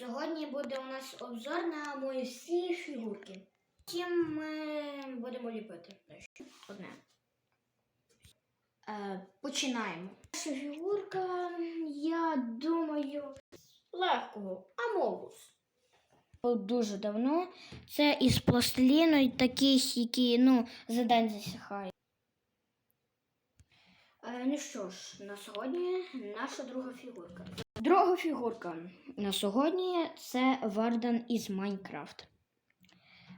Сьогодні буде у нас обзор на мої всі фігурки. Потім ми будемо ліпити одне. Е, починаємо. Перша фігурка, я думаю, легкого Амогус. Дуже давно. Це із пластиліну, і таких, які ну, за день засихають. Е, ну що ж, на сьогодні наша друга фігурка. Друга фігурка на сьогодні це Вардан із Майнкрафт.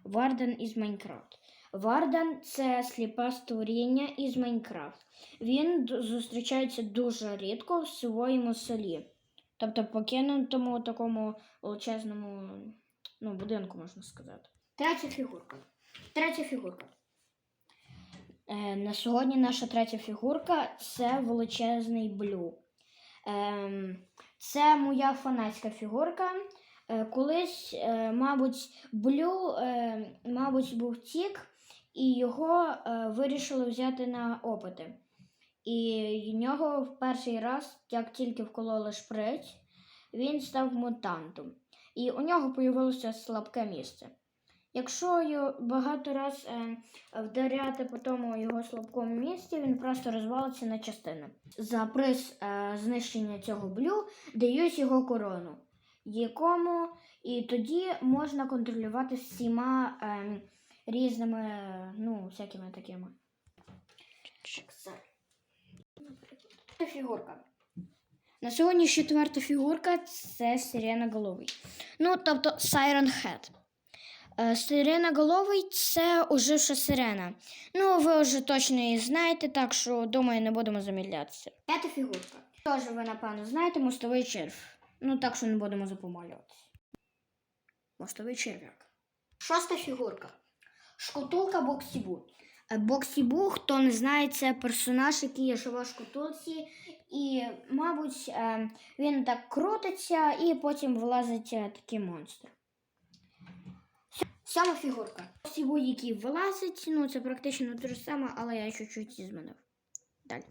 Вардан із Майнкрафт. Вардан це сліпе створіння із Майнкрафт. Він зустрічається дуже рідко в своєму селі. Тобто покинутому такому величезному ну, будинку, можна сказати. Третя фігурка. Третя фігурка. Е, на сьогодні наша третя фігурка це величезний блю. Ем, це моя фанатська фігурка. Е, колись, е, мабуть, блю, е, мабуть, був тік, і його вирішили взяти на опити. І в нього в перший раз, як тільки вкололи шприць, він став мутантом. І у нього появилося слабке місце. Якщо багато раз е, вдаряти по тому його слабкому місці, він просто розвалиться на частини. За приз е, знищення цього блю дають його корону, якому і тоді можна контролювати всіма е, різними, ну, всякими такими. Фігурка. На сьогодні четверта фігурка це сиреноголовий. Ну, тобто Siren Head. Е, Сиреноголовий це оживша сирена. Ну, ви вже точно її знаєте, так що, думаю, не будемо замідлятися. П'ята фігурка. Теж ви, напевно, знаєте, мостовий черв. Ну, так що не будемо запомалюватися. Мостовий черв'як. Шоста фігурка. Шкатулка Боксібу. Е, Боксібу, хто не знає, це персонаж, який живе в шкатулці. І, мабуть, е, він так крутиться і потім вилазить такий монстр. Сьома фігурка. Всі будь-які вилазить, ну це практично те ж саме, але я чуть-чуть змінив. Далі.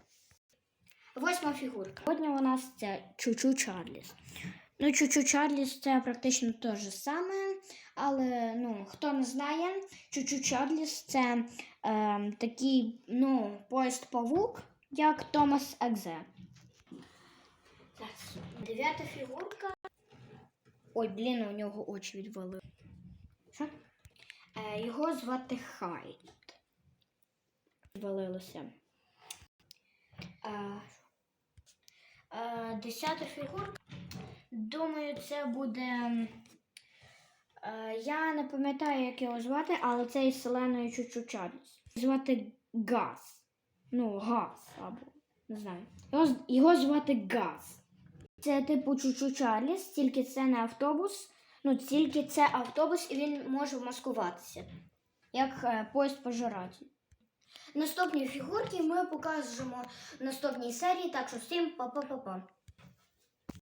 Восьма фігурка. Сьогодні у нас це Чучу Чарліс. Ну, Чучу Чарліс це практично те ж саме, але ну, хто не знає, Чучу Чарліс це е, такий ну, поїзд павук, як Томас Екзе. Дев'ята фігурка. Ой, блін, у нього очі відвалили. Е, його звати Хайд. Звалилося. Е, е, десята фігурка. Думаю, це буде. Е, я не пам'ятаю, як його звати, але це із селеною Чучу Звати Газ. Ну, Газ або не знаю. Його, його звати Газ. Це типу Чучу Чарльз, тільки це не автобус. Ну, тільки це автобус, і він може маскуватися, як е, поїзд пожиратель. Наступні фігурки ми покажемо в наступній серії, так що всім па-па-па-па.